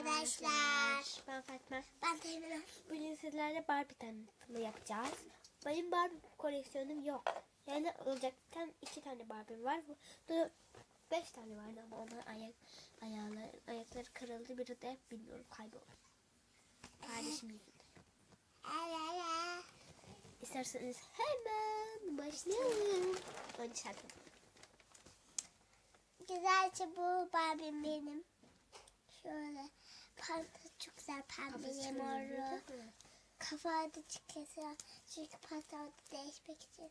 arkadaşlar. Ben Fatma. Ben Temel. Bugün sizlerle Barbie tanıtımı yapacağız. Benim Barbie koleksiyonum yok. Yani olacakken iki tane Barbie var. Da beş tane vardı ama onlar ayak, ayağları, ayakları kırıldı. Biri de bilmiyorum kayboldu. Kardeşim. İsterseniz hemen başlayalım. Önce şarkı. Güzelce bu Barbie'm benim. Şöyle. Pantı çok güzel pembeli moru. Kafada çıkıyor. Çünkü pantolonu değişmek için.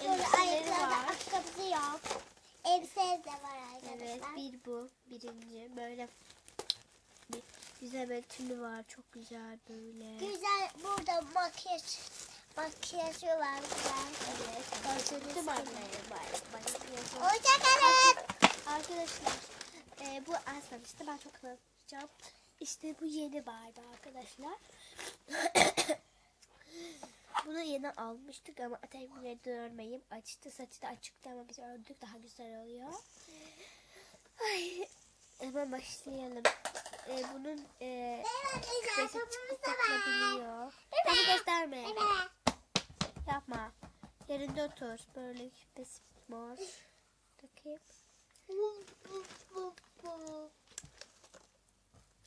Elbiseleri ayaklarda ayakkabısı yok. Elbisesi de var Evet arkadaşlar. bir bu birinci böyle bir güzel böyle tülü var çok güzel böyle. Güzel burada makyaj makyajı var güzel. Evet. Barbie'lerim var. Hoşçakalın. Arkadaşlar e, bu aslında işte ben çok tanıtacağım. İşte bu yeni Barbie arkadaşlar. Bunu yeni almıştık ama tepkileri görmeyeyim. Açtı saçı da açıktı ama biz ördük daha güzel oluyor. Ay, hemen başlayalım. E, bunun e, var. takılabiliyor. Beni gösterme. Yapma. Yerinde otur. Böyle küpesi mor. Bakayım.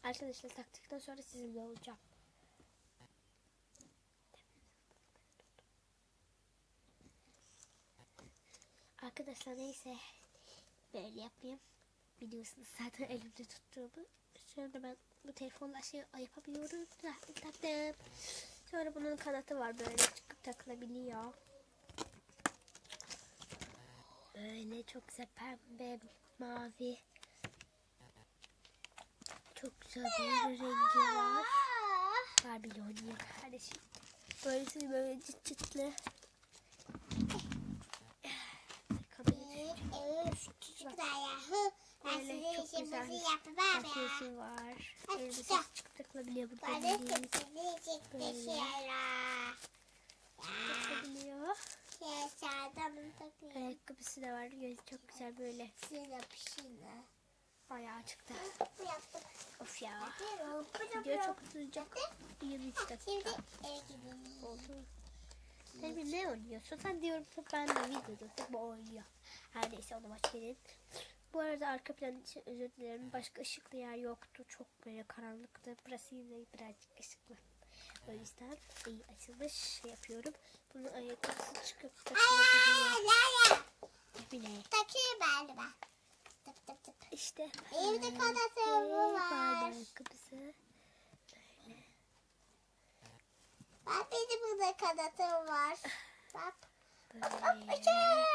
Arkadaşlar taktıktan sonra sizinle olacağım. Arkadaşlar neyse böyle yapayım. Biliyorsunuz zaten elimde tuttuğumu. Şöyle ben bu telefonla şey yapabiliyorum. Taktım. Sonra bunun kanatı var böyle çıkıp takılabiliyor. Böyle çok güzel pembe, mavi. Güzel bir rengi var. Barbie oynuyor kardeşim. Böylesi böyle ya. Hı. Ben Böyle çok güzel makyajı var. Hadi Böyle bir güzel. çıkıp takılabiliyor. Burada Ben de bildiğiniz sizi çekmişler. takılabiliyor. Keşadan takıyorum. Ayakkabısı da var. Gözü çok güzel böyle. Şuna pişine. Ayağı çıktı. Yaptık. Of ya. Video çok uzayacak. 23 Şimdi dakika oldu. Ne oynuyorsun? Sen diyorum ki ben de videoda bu oynuyor. Her neyse ona baş verin. Bu arada arka plan için özür dilerim. Başka ışıklı yer yoktu. Çok böyle karanlıktı. Burası yine birazcık ışıklı. O yüzden iyi açılmış şey yapıyorum. Bunun ayakkabısı çıkıp takılabiliyor. İşte. Evde kanatı böyle var. Ayakkabısı. Bak benim burada kanatım var. Bak. Böyle. Uçuyorum.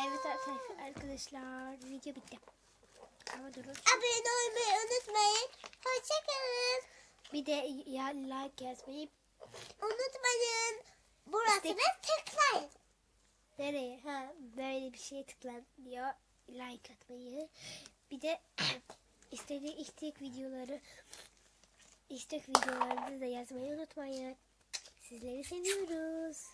Evet arkadaşlar, arkadaşlar video bitti. Ama durun. Abone olmayı unutmayın. Hoşçakalın. Bir de ya like yazmayı Unutmayın. Burasına İstek- tıklayın. nereye? Ha böyle bir şeye tıklan diyor. Like atmayı. Bir de istediği istek videoları istek videolarınızı da yazmayı unutmayın. Sizleri seviyoruz.